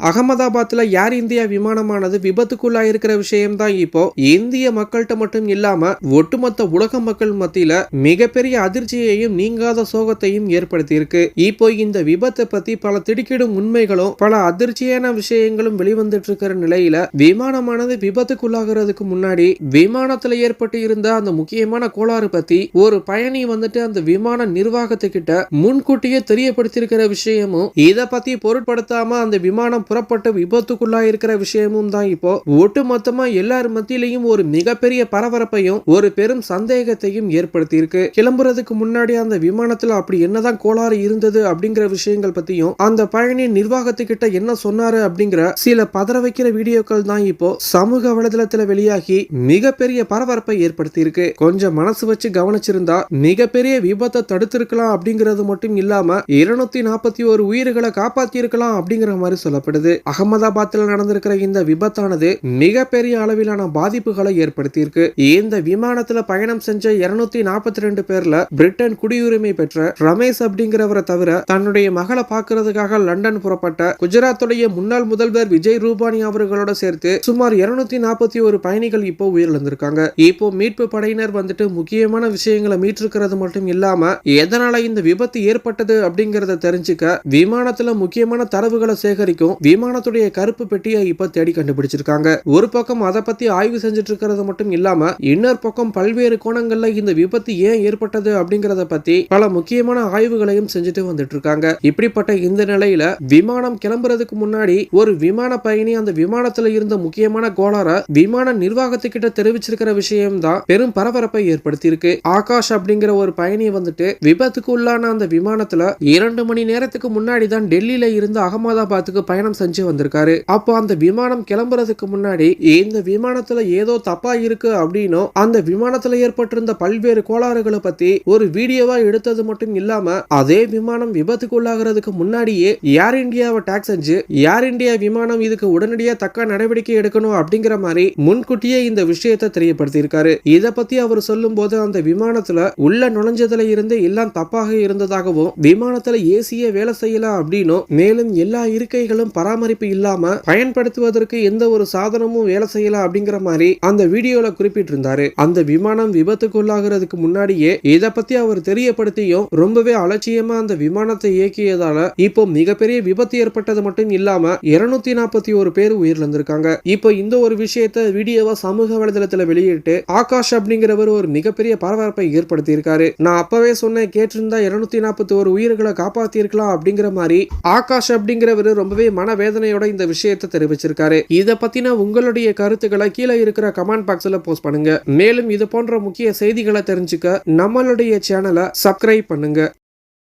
அகமதாபாத்தில் ஏர் இந்தியா விமானமானது விபத்துக்குள்ளாயிருக்கிற இருக்கிற இப்போ. இந்திய மக்கள்கிட்ட மட்டும் இல்லாம ஒட்டுமொத்த உலக மக்கள் மத்தியில மிகப்பெரிய அதிர்ச்சியையும் நீங்காத சோகத்தையும் ஏற்படுத்தி இருக்கு இப்போ இந்த விபத்தை பத்தி பல திடுக்கிடும் உண்மைகளும் பல அதிர்ச்சியான விஷயங்களும் வெளிவந்துட்டு இருக்கிற நிலையில விமானமானது விபத்துக்குள்ளாகிறதுக்கு முன்னாடி விமானத்துல ஏற்பட்டு இருந்த அந்த முக்கியமான கோளாறு பத்தி ஒரு பயணி வந்துட்டு அந்த விமான நிர்வாகத்துக்கிட்ட முன்கூட்டியே தெரியப்படுத்தியிருக்கிற விஷயமும் இதை பத்தி பொருட்படுத்தாம அந்த விமானம் புறப்பட்டு விபத்துக்குள்ளா இருக்கிற விஷயமும் தான் இப்போ. ஒட்டுமொத்தமா எல்லார் மத்தியிலையும் ஒரு மிகப்பெரிய பரபரப்பையும் ஒரு பெரும் சந்தேகத்தையும் ஏற்படுத்தி இருக்கு கிளம்புறதுக்கு முன்னாடி அந்த விமானத்துல அப்படி என்னதான் கோளாறு இருந்தது அப்படிங்கிற விஷயங்கள் பத்தியும் அந்த பயணி நிர்வாகத்துக்கிட்ட என்ன சொன்னாரு அப்படிங்கிற சில பதற வைக்கிற வீடியோக்கள் தான் இப்போ சமூக வலைதளத்துல வெளியாகி மிகப்பெரிய பரபரப்பை ஏற்படுத்தி இருக்கு கொஞ்சம் மனசு வச்சு கவனிச்சிருந்தா மிகப்பெரிய விபத்தை தடுத்திருக்கலாம் அப்படிங்கிறது மட்டும் இல்லாம இருநூத்தி நாற்பத்தி ஒரு உயிர்களை காப்பாத்தி இருக்கலாம் அப்படிங்கிற மாதிரி சொல்லப்படுது. அகமதாபாத்ல நடந்திருக்கிற இந்த விபத்தானது மிகப்பெரிய அளவிலான பாதிப்புகளை ஏற்படுத்தியிருக்கு. இந்த விமானத்துல பயணம் செஞ்ச இருநூத்தி நாற்பத்தி ரெண்டு பேர்ல பிரிட்டன் குடியுரிமை பெற்ற ரமேஷ் அப்படிங்கிறவரை தவிர தன்னுடைய மகளை பார்க்கறதுக்காக லண்டன் புறப்பட்ட குஜராத்துடைய முன்னாள் முதல்வர் விஜய் ரூபானி அவர்களோட சேர்த்து சுமார் இருநூத்தி நாற்பத்தி ஒரு பயணிகள் இப்போ உயிரிழந்திருக்காங்க. இப்போ மீட்பு படையினர் வந்துட்டு முக்கியமான விஷயங்களை மீட்டிருக்கிறது மட்டும் இல்லாம எதனால இந்த விபத்து ஏற்பட்டது அப்படிங்கறத தெரிஞ்சுக்க விமானத்துல முக்கியமான தரவுகளை சேகரிக்கும் விமானத்துடைய கருப்பு பெட்டியை இப்ப தேடி கண்டுபிடிச்சிருக்காங்க. ஒரு பக்கம் அதை பத்தி ஆய்வு செஞ்சுட்டு இருக்கிறது மட்டும் இல்லாம இன்னொரு பக்கம் பல்வேறு கோணங்கள்ல இந்த விபத்து ஏன் ஏற்பட்டது அப்படிங்கறத பத்தி பல முக்கியமான ஆய்வுகளையும் செஞ்சுட்டு வந்துட்டு இருக்காங்க இப்படிப்பட்ட இந்த நிலையில விமானம் கிளம்புறதுக்கு முன்னாடி ஒரு விமான பயணி அந்த விமானத்துல இருந்த முக்கியமான கோளார விமான நிர்வாகத்துக்கிட்ட தெரிவிச்சிருக்கிற விஷயம் தான் பெரும் பரபரப்பை ஏற்படுத்தி இருக்கு ஆகாஷ் அப்படிங்கிற ஒரு பயணி வந்துட்டு விபத்துக்கு உள்ளான அந்த விமானத்துல இரண்டு மணி நேரத்துக்கு முன்னாடி தான் டெல்லியில இருந்து அகமதாபாத்துக்கு பயணம் செஞ்சு வந்திருக்காரு. அப்போ அந்த விமானம் கிளம்புறதுக்கு முன்னாடி இந்த விமானத்துல ஏதோ தப்பா இருக்கு அப்படின்னும் அந்த விமானத்துல ஏற்பட்டிருந்த பல்வேறு கோளாறுகளை பத்தி ஒரு வீடியோவா எடுத்தது மட்டும் இல்லாம அதே விமானம் விபத்துக்கு உள்ளாகிறதுக்கு முன்னாடியே ஏர் இந்தியாவை டாக் செஞ்சு ஏர் இந்தியா விமானம் இதுக்கு உடனடியா தக்க நடவடிக்கை எடுக்கணும் அப்படிங்கிற மாதிரி முன்கூட்டியே இந்த விஷயத்தை தெரியப்படுத்தியிருக்காரு. இதை பத்தி அவர் சொல்லும் போது அந்த விமானத்துல உள்ள நுழைஞ்சதுல இருந்து எல்லாம் தப்பாக இருந்ததாகவும் விமானத்துல ஏசியே வேலை செய்யல அப்படின்னும் மேலும் எல்லா இருக்கைகளும் பராமரிப்பு இல்லாம பயன்படுத்துவதற்கு எந்த ஒரு சாதனமும் வேலை செய்யல அப்படிங்கிற மாதிரி அந்த வீடியோல குறிப்பிட்டிருந்தாரு. அந்த விமானம் விபத்துக்குள்ளாகிறதுக்கு முன்னாடியே இத பத்தி அவர் தெரியப்படுத்தியும் ரொம்பவே அலட்சியமா அந்த விமானத்தை இயக்கியதால இப்போ மிகப்பெரிய விபத்து ஏற்பட்டது மட்டும் இல்லாம இருநூத்தி நாற்பத்தி ஒரு பேர் உயிரிழந்திருக்காங்க. இப்போ இந்த ஒரு விஷயத்த வீடியோவா சமூக வலைதளத்துல வெளியிட்டு ஆகாஷ் அப்படிங்கிறவர் ஒரு மிகப்பெரிய பரபரப்பை ஏற்படுத்தி இருக்காரு நான் அப்பவே சொன்னேன் கேட்டிருந்தா இருநூத்தி நாற்பத்தி ஒரு உயிர்களை காப்பாத்தி இருக்கலாம் அப்படிங்கிற மாதிரி ஆகாஷ் அப்படிங்கிறவர் ரொம்பவே மன வேதனையோட இந்த விஷயத்தை தெரிவிச்சிருக்காரு. இத பத்தின உங்களுடைய கருத்துக்களை கீழே இருக்கிற கமெண்ட் பாக்ஸ்ல போஸ்ட் பண்ணுங்க. மேலும் இது போன்ற முக்கிய செய்திகளை தெரிஞ்சுக்க நம்மளுடைய சேனலை சப்ஸ்கிரைப் பண்ணுங்க.